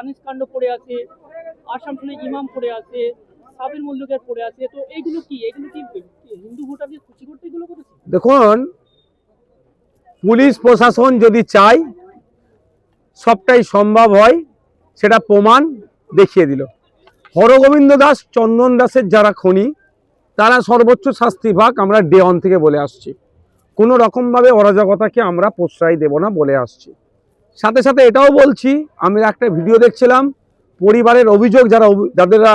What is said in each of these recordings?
আনিস কাণ্ড পড়ে আছে আসামসোলে ইমাম পড়ে আছে, সাবির মল্লিকের পড়ে আছে, তো এইগুলো কি? এগুলো কি হিন্দু ভোটারদের খুশি করতে এগুলো করেছে? দেখুন, পুলিশ প্রশাসন যদি চায়, সবটাই সম্ভব হয়, সেটা প্রমাণ দেখিয়ে দিল। হরগোবিন্দ দাস, চন্দন দাসের যারা খনি, তারা সর্বোচ্চ শাস্তি ভাগ আমরা ডে অন থেকে বলে আসছি। কোনো রকমভাবে অরাজকতাকে আমরা প্রশ্রয় দেব না বলে আসছি। সাথে সাথে এটাও বলছি, আমি একটা ভিডিও দেখছিলাম, পরিবারের অভিযোগ যারা যাদেরা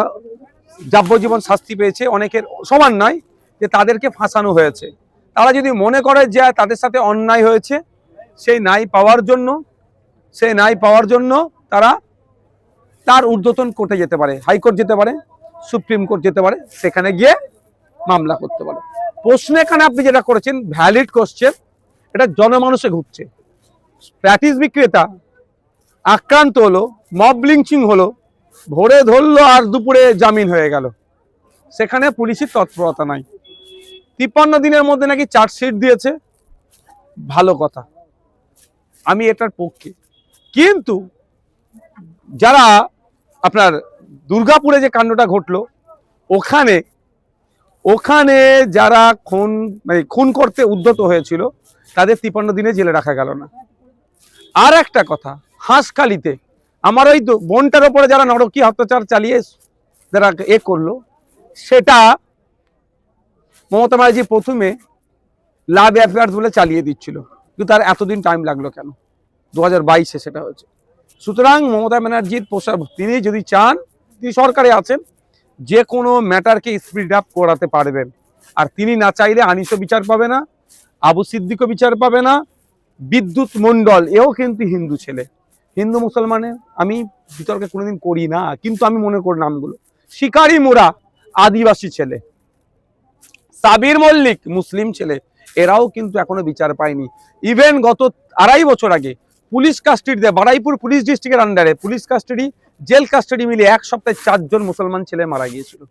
যাবজ্জীবন শাস্তি পেয়েছে, অনেকের সমান নয়, যে তাদেরকে ফাঁসানো হয়েছে। তারা যদি মনে করে যে তাদের সাথে অন্যায় হয়েছে, সেই ন্যায় পাওয়ার জন্য, সেই ন্যায় পাওয়ার জন্য তারা তার ঊর্ধ্বতন কোর্টে যেতে পারে, হাইকোর্ট যেতে পারে, সুপ্রিম কোর্ট যেতে পারে, সেখানে গিয়ে মামলা করতে পারে। প্রশ্ন এখানে আপনি যেটা করেছেন ভ্যালিড কোশ্চেন এটা জনমানুষে ঘুরছে। প্র্যাকটিস বিক্রেতা, আক্রান্ত হলো মব লিঞ্চিং হলো, ভোরে ধরলো আর দুপুরে জামিন হয়ে গেল। সেখানে পুলিশের তৎপরতা নাই। তিপ্পান্ন দিনের মধ্যে নাকি চার্জশিট দিয়েছে। ভালো কথা। আমি এটার পক্ষে। কিন্তু যারা আপনার দুর্গাপুরে যে কাণ্ডটা ঘটলো, ওখানে ওখানে যারা খুন মানে খুন করতে উদ্যত হয়েছিল, তাদের তিপ্পান্ন দিনে জেলে রাখা গেল না। আর একটা কথা, হাঁসখালিতে। আমার ওই বোনটার ওপরে যারা নরকীয় অত্যাচার চালিয়ে যারা এ করল, সেটা মমতা ব্যানার্জি প্রথমে লাভ অ্যাফেয়ার্স বলে চালিয়ে দিচ্ছিল। কিন্তু তার এতদিন টাইম লাগল কেন? দু হাজার বাইশে সেটা হয়েছে। সুতরাং মমতা ব্যানার্জির পোষা তিনি যদি চান, তিনি সরকারে আছেন, যে কোনো ম্যাটারকে স্পিড আপ করাতে পারবেন। আর তিনি না চাইলে আনিসও বিচার পাবে না, আবু সিদ্দিকও বিচার পাবে না বিদ্যুৎ মণ্ডল, এও কিন্তু হিন্দু ছেলে। হিন্দু মুসলমানের আমি বিতর্কে কোনোদিন করি না, কিন্তু আমি মনে করি নামগুলো। শিকারি মোরা, আদিবাসী ছেলে। সাবির মল্লিক, মুসলিম ছেলে। এরাও কিন্তু এখনও বিচার পায়নি। ইভেন গত আড়াই বছর আগে পুলিশ কাস্টাডিতে বারাইপুর পুলিশ ডিস্ট্রিক্টের আন্ডারে পুলিশ কাস্টাডি জেল কাস্টাডি মিলিয়ে এক সপ্তাহে চারজন মুসলমান ছেলে মারা গিয়েছিল।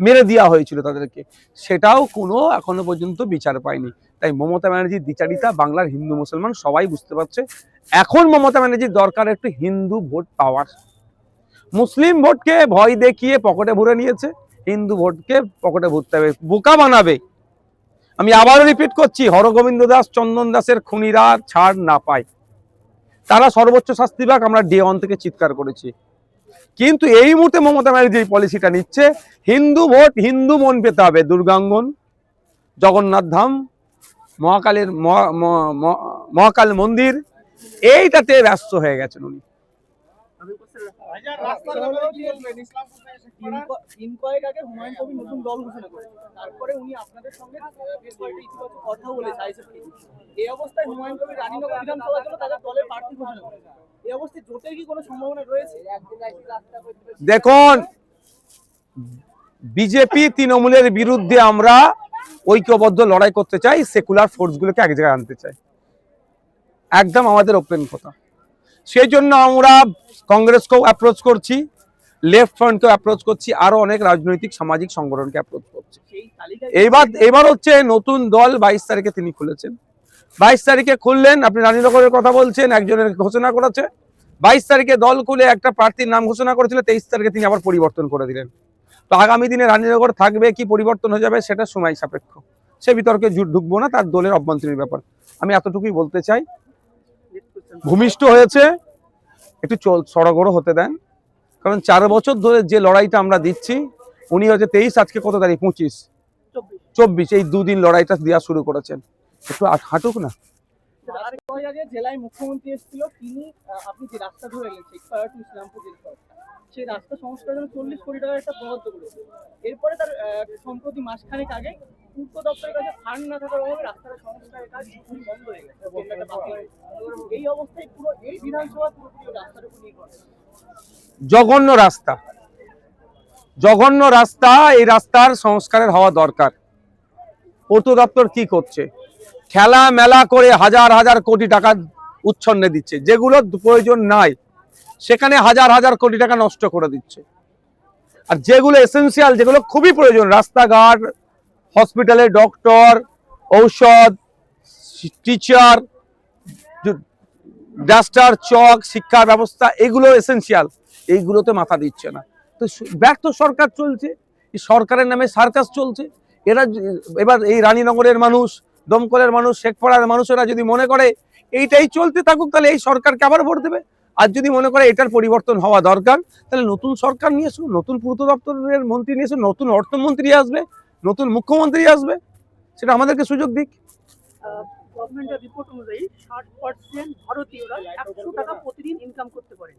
মেরে দেওয়া হয়েছিল তাদেরকে। সেটাও কোনো এখনও পর্যন্ত বিচার পায়নি। তাই মমতা ব্যানার্জির দ্বিচারিতা, বাংলার হিন্দু মুসলমান সবাই বুঝতে পারছে, এখন মমতা ব্যানার্জির দরকার একটু হিন্দু ভোট পাওয়ার। মুসলিম ভোটকে ভয় দেখিয়ে পকেটে ভরে নিয়েছে, হিন্দু ভোটকে পকেটে ভরতে হবে, বোকা বানাবে। আমি আবারও রিপিট করছি, হরগোবিন্দ দাস, চন্দন দাসের খুনিরা ছাড় না পায়। তারা সর্বোচ্চ শাস্তি পাক, আমরা ডে অন থেকে চিৎকার করেছি। কিন্তু এই মুহূর্তে মমতা ব্যানার্জি এই পলিসিটা নিচ্ছে। হিন্দু ভোট, হিন্দু মন পেতে হবে। দুর্গাঙ্গন, জগন্নাথ ধাম, মহাকালের মহাকাল মন্দির, এইটাতে ব্যস্ত হয়ে গেছেন উনি। আগে হুমায়ুন কবির নতুন দল ঘোষণা করেছে। তারপরে উনি আপনাদের সঙ্গে আহ, বেশ কয়েকটা ইতিবাচক কথা বলেছে আইএসএফ এই অবস্থায় হুমায়ুন কবির রানীনগর বিধানসভার জন্য তাদের দলের প্রার্থী ঘোষণা করেছে। এই অবস্থায় জোটের কি কোনো সম্ভাবনা রয়েছে? দেখুন বিজেপি তৃণমূলের বিরুদ্ধে আমরা ঐক্যবদ্ধ লড়াই করতে চাই সেকুলার ফোর্সগুলোকে এক জায়গায় আনতে চাই। একদম আমাদের ওপেন কথা। সেই জন্য আমরা কংগ্রেসকেও অ্যাপ্রোচ করছি লেফট ফ্রন্টকেও অ্যাপ্রোচ করছি আরও অনেক রাজনৈতিক সামাজিক সংগঠনকে অ্যাপ্রোচ করছি। এইবার এবার হচ্ছে নতুন দল বাইশ তারিখে তিনি খুলেছেন। বাইশ তারিখে খুললেন আপনি রানীনগরের কথা বলছেন একজনের ঘোষণা করেছে। বাইশ তারিখে দল খুলে একটা প্রার্থীর নাম ঘোষণা করেছিল তেইশ তারিখে তিনি আবার পরিবর্তন করে দিলেন। তো আগামী দিনে রানীনগর থাকবে কি পরিবর্তন হয়ে যাবে সেটা সময় সাপেক্ষ। সে বিতর্কে জু- ঢুকবো না তার দলের অভ্যন্তরীণ ব্যাপার। আমি এতটুকুই বলতে চাই ভূমিষ্ঠ হয়েছে, একটু সড়গড় হতে দেন। কারণ চার বছর ধরে যে লড়াইটা আমরা দিচ্ছি, উনি হচ্ছে তেইশ, আজকে কত তারিখ? পঁচিশ। চব্বিশ, এই দুদিন লড়াইটা দেওয়া শুরু করেছেন। একটু হাঁটুক না। জেলায় মুখ্যমন্ত্রী এসেছিল, তিনি আপনি যে রাস্তা ধরে গেলেন ইসলামপুর সেই রাস্তা সংস্কারের জন্য চল্লিশ কোটি টাকার একটা বরাদ্দ করেছে। এরপরে তার সম্প্রতি মাসখানেক আগে পূর্ত দপ্তরের কাছে ফান্ড না থাকার অভাবে রাস্তার সংস্কারের কাজ বন্ধ হয়ে গেছে। এই অবস্থায় পুরো এই বিধানসভা ওই রাস্তার উপর নির্ভর জঘন্য রাস্তা। জঘন্য রাস্তা, এই রাস্তার সংস্কারের হওয়া দরকার। পূর্ত দপ্তর কি করছে? খেলা মেলা করে হাজার হাজার কোটি টাকা উচ্ছন্নে দিচ্ছে। যেগুলো প্রয়োজন নাই। সেখানে হাজার হাজার কোটি টাকা নষ্ট করে দিচ্ছে। আর যেগুলো এসেন্সিয়াল যেগুলো খুবই প্রয়োজন, রাস্তাঘাট হসপিটালে ডক্টর ঔষধ টিচার ডাস্টার চক, শিক্ষা ব্যবস্থা, এগুলো এসেনশিয়াল এইগুলোতে মাথা দিচ্ছে না। তো ব্যর্থ সরকার চলছে সরকারের নামে সার্কাস চলছে। এরা এবার এই রানীনগরের মানুষ, দমকলের মানুষ, শেখপাড়ার মানুষেরা যদি মনে করে, এইটাই চলতে থাকুক, তাহলে এই সরকারকে আবার ভোট দেবে। আর যদি মনে করে এটার পরিবর্তন হওয়া দরকার, তাহলে নতুন সরকার নিয়ে আসুন নতুন পূর্ত দপ্তরের মন্ত্রী নিয়ে এসো, নতুন অর্থমন্ত্রী আসবে, নতুন মুখ্যমন্ত্রী আসবে, সেটা আমাদেরকে সুযোগ দিক। গভর্নমেন্টের রিপোর্ট অনুযায়ী ষাট পার্সেন্ট ভারতীয়রা একশো টাকা প্রতিদিন ইনকাম করতে পারে।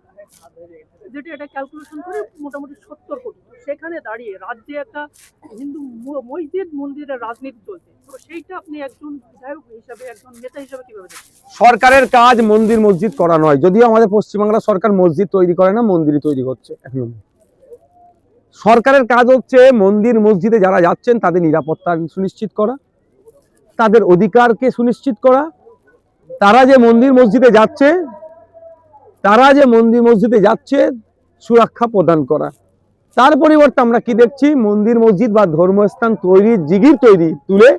যেটা এটা ক্যালকুলেশন করে মোটামুটি সত্তর কোটি। সেখানে দাঁড়িয়ে রাজ্যে একটা হিন্দু মসজিদ মন্দিরের রাজনীতি চলছে। তো সেইটা আপনি একজন বিধায়ক হিসাবে, একজন নেতা হিসাবে কীভাবে সরকারের কাজ মন্দির মসজিদ করা নয়। যদিও আমাদের পশ্চিমবাংলা সরকার মসজিদ তৈরি করে না, মন্দিরই তৈরি করছে। সরকারের কাজ হচ্ছে মন্দির মসজিদে যারা যাচ্ছেন, তাদের নিরাপত্তা সুনিশ্চিত করা। তাদের অধিকারকে সুনিশ্চিত করা। তারা যে মন্দির মসজিদে যাচ্ছে, তারা যে মন্দির মসজিদে যাচ্ছে, সুরক্ষা প্রদান করা। তার পরিবর্তে আমরা কি দেখছি? মন্দির মসজিদ বা ধর্মস্থান তৈরির জিগির তৈরি তুলে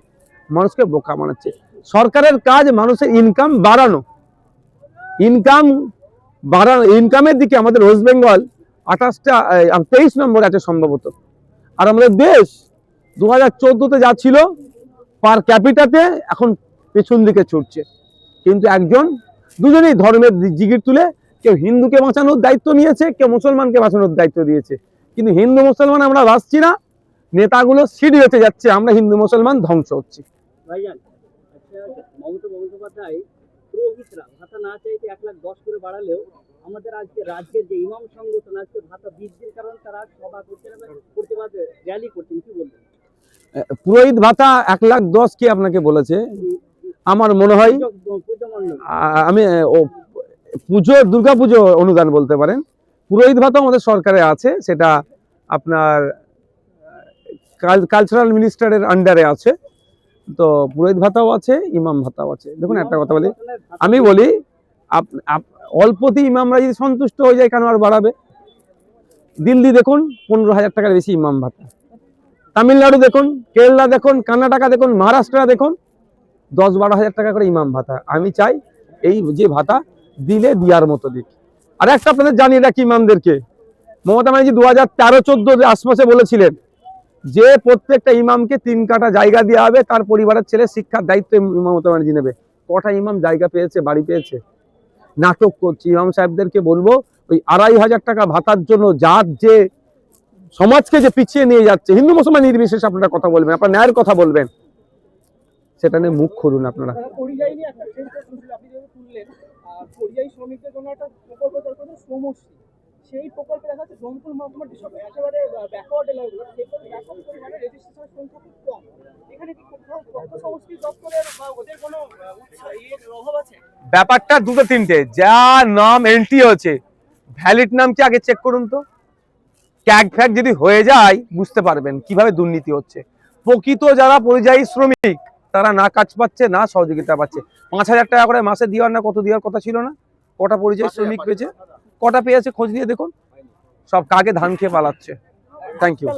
মানুষকে বোকা বানাচ্ছে। সরকারের কাজ মানুষের ইনকাম বাড়ানো। ইনকাম বাড়ানো ইনকামের দিকে আমাদের ওয়েস্ট বেঙ্গল আঠাশটা তেইশ নম্বর আছে সম্ভবত। আর আমাদের দেশ দু হাজার চোদ্দোতে যা ছিল পার ক্যাপিটাতে এখন পেছন দিকে ছুটছে কিন্তু একজন, দুজনেই ধর্মের জিগির তুলে কেউ হিন্দুকে বাঁচানোর দায়িত্ব নিয়েছে, কেউ মুসলমানকে বাঁচানোর দায়িত্ব দিয়েছে। কিন্তু হিন্দু মুসলমান আমরা বাঁচছি না, নেতাগুলো সিঁড়ি হতে যাচ্ছে, আমরা হিন্দু মুসলমান ধ্বংস হচ্ছি। আচ্ছা এক লাখ দশ করে বাড়ালেও আমাদের আজকে রাজ্যের যে ইমাম সংগঠন আজকে ভাতা বৃদ্ধির কারণে তারা সভা প্রতিবাদ র্যালি করছেন, কি বলবেন? পুরোহিত ভাতা এক লাখ দশ কি আপনাকে বলেছে? আমার মনে হয় আমি পুজো, দুর্গা পুজো অনুদান বলতে পারেন। পুরোহিত ভাতা আমাদের সরকারে আছে, সেটা আপনার কালচারাল মিনিস্টারের আন্ডারে আছে। তো পুরোহিত ভাতাও আছে, ইমাম ভাতাও আছে। দেখুন, একটা কথা বলি, আমি বলি অল্পতেই ইমামরা যদি সন্তুষ্ট হয়ে যায়, কেন আর বাড়াবে? দিল্লি দেখুন, পনেরো হাজার টাকার বেশি ইমাম ভাতা। তামিলনাড়ু দেখুন, কেরালা দেখুন, কর্ণাটকা দেখুন, মহারাষ্ট্র দেখুন, দশ বারো হাজার টাকা করে ইমাম ভাতা। আমি চাই এই যে ভাতা দিলে দিয়ার মতো দিক। আর একটা আপনাদের জানিয়ে রাখি ইমামদেরকে। মমতা ব্যানার্জি দু হাজার তেরো, চোদ্দ আশপাশে বলেছিলেন যে প্রত্যেকটা ইমামকে তিন কাটা জায়গা দেওয়া হবে, তার পরিবারের ছেলে শিক্ষার দায়িত্ব মমতা ব্যানার্জি নেবে। কটা ইমাম জায়গা পেয়েছে, বাড়ি পেয়েছে? নাটক করছে, ইমাম সাহেবদেরকে বলব, ওই আড়াই হাজার টাকা ভাতার জন্য যার যে সমাজকে যে পিছিয়ে নিয়ে যাচ্ছে হিন্দু মুসলমান নির্বিশেষে আপনারা কথা বলবেন আপনার ন্যায়ের কথা বলবেন সেটা নিয়ে মুখ খুলুন আপনারা। আহ, পরিযায়ী নিয়ে একটা ট্রেন শুনছিল আপনি যেহেতু তুললেন আহ, পরিযায়ী শ্রমিকদের জন্য একটা প্রকল্প তৈরি করেছে শ্রমশ্রী। সেই প্রকল্পে দেখা যাচ্ছে জনপুর মহকুমার যেসব একেবারে ব্যাকওয়ার্ড এলাকাগুলো সেগুলো ব্যাপক পরিমাণে রেজিস্ট্রেশনের সংখ্যা খুব কম। এখানে কি কোথাও তথ্য সংস্কৃতি দপ্তরের বা ওদের কোনো আহ, উৎসাহ ইয়ের অভাব আছে? ব্যাপারটা দুটো তিনটে। যা নাম এন্ট্রি হচ্ছে ভ্যালিড নাম কি আগে চেক করুন তো? ক্যাগ ফ্যাগ যদি হয়ে যায়, বুঝতে পারবেন কীভাবে দুর্নীতি হচ্ছে। প্রকৃত যারা পরিযায়ী শ্রমিক, তারা না কাজ পাচ্ছে, না সহযোগিতা পাচ্ছে। পাঁচ হাজার টাকা করে মাসে দেওয়ার না কত দেওয়ার কথা ছিল না? কটা পরিযায়ী শ্রমিক পেয়েছে? কটা পেয়েছে? খোঁজ নিয়ে দেখুন। সব কাকে ধান খেয়ে পালাচ্ছে। Thank you